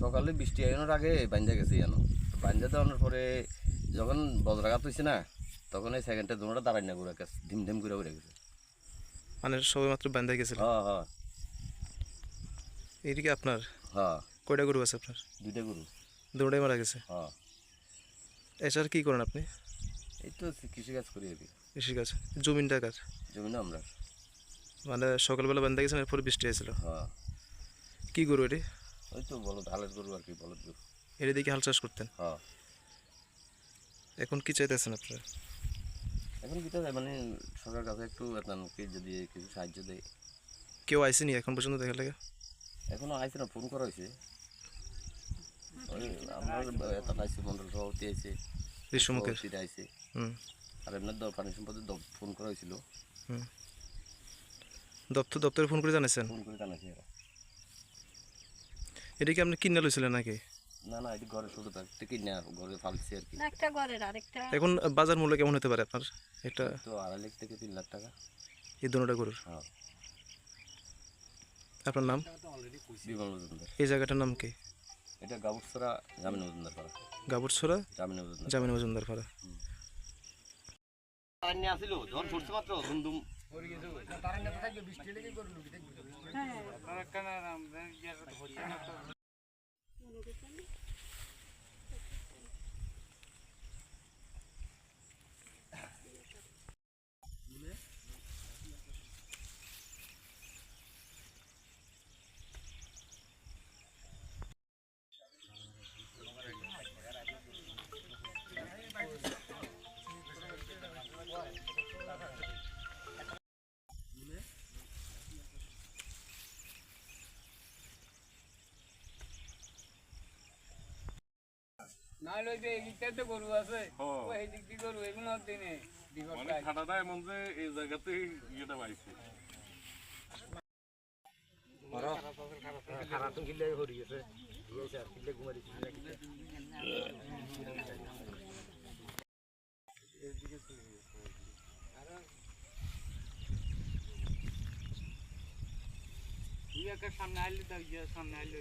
সকালে বৃষ্টি আইনোর আগে বাঞ্জা গেছে জানো বাঞ্জা দেওয়ানোর পরে যখন বজ্রাঘাত হয়েছে না তখন এই সেকেন্ডে দুটা দাঁড়াই না ঘুরে গেছে ধিম ধিম করে ঘুরে গেছে। মানে সবে মাত্র বান্ধা গেছিল? হ্যাঁ হ্যাঁ। এইদিকে আপনার? হ্যাঁ। কয়টা গরু আছে আপনার? দুইটা গরু। দুটাই মারা গেছে? হ্যাঁ। এছাড়া কি করেন আপনি? এই তো কৃষিকাজ করি আর কি। কৃষিকাজ। জমিনটা কাজ জমি না আমরা। মানে সকালবেলা বান্ধা গেছেন এরপরে বৃষ্টি হয়েছিল হ্যাঁ। কি গরু এটি? ওই তো বলদ হালের গরু আর কি বলদ গরু। এটি দিকে হাল চাষ করতেন? হ্যাঁ। এখন কি চাইতেছেন আপনারা? এখন কি যায় মানে সরকার কাছে একটু কি যদি কিছু সাহায্য দেয়। কেউ আইসেনি এখন পর্যন্ত দেখা লাগে? এখনও আইছে না ফোন করা হয়েছে। ওই আমরা এটা আইছে মন্ডল সভাপতি আইছে বিশ্বমুখের সভাপতিরা হুম। আর এমনি পানি সম্পদের ফোন করা হয়েছিল। হুম। দপ্তর দপ্তরে ফোন করে জানাইছেন? ফোন করে জানাইছে এরা। এটা কি আপনি কিনে লইছিলেন নাকি? না না এটা ঘরে শুধু তার থেকে না ঘরে ফালছে আর কি। একটা ঘরের আরেকটা। এখন বাজার মূল্য কেমন হতে পারে আপনার? এটা তো আড়াই লাখ থেকে তিন লাখ টাকা। এই দুটা গরুর? হ্যাঁ। আপনার নাম? বিমল মজুমদার। এই জায়গাটার নাম কি? এটা গাবুসরা জামিন মজুমদার পাড়া গাবুরছড়া জামিন মজুমদার জামিন মজুমদার পাড়া আসিল ঝড় ছুটছে মাত্র ধুমধুম আপনারা কেন নাহলে যে এদিকটা তো গরু আছে ওই এদিক দিয়ে গরু এগুলো দিনে অনেক খাটাটা এমন যে এই জায়গাতেই ইয়েটা পাইছে। সামনে আইলে সামনে আইলে।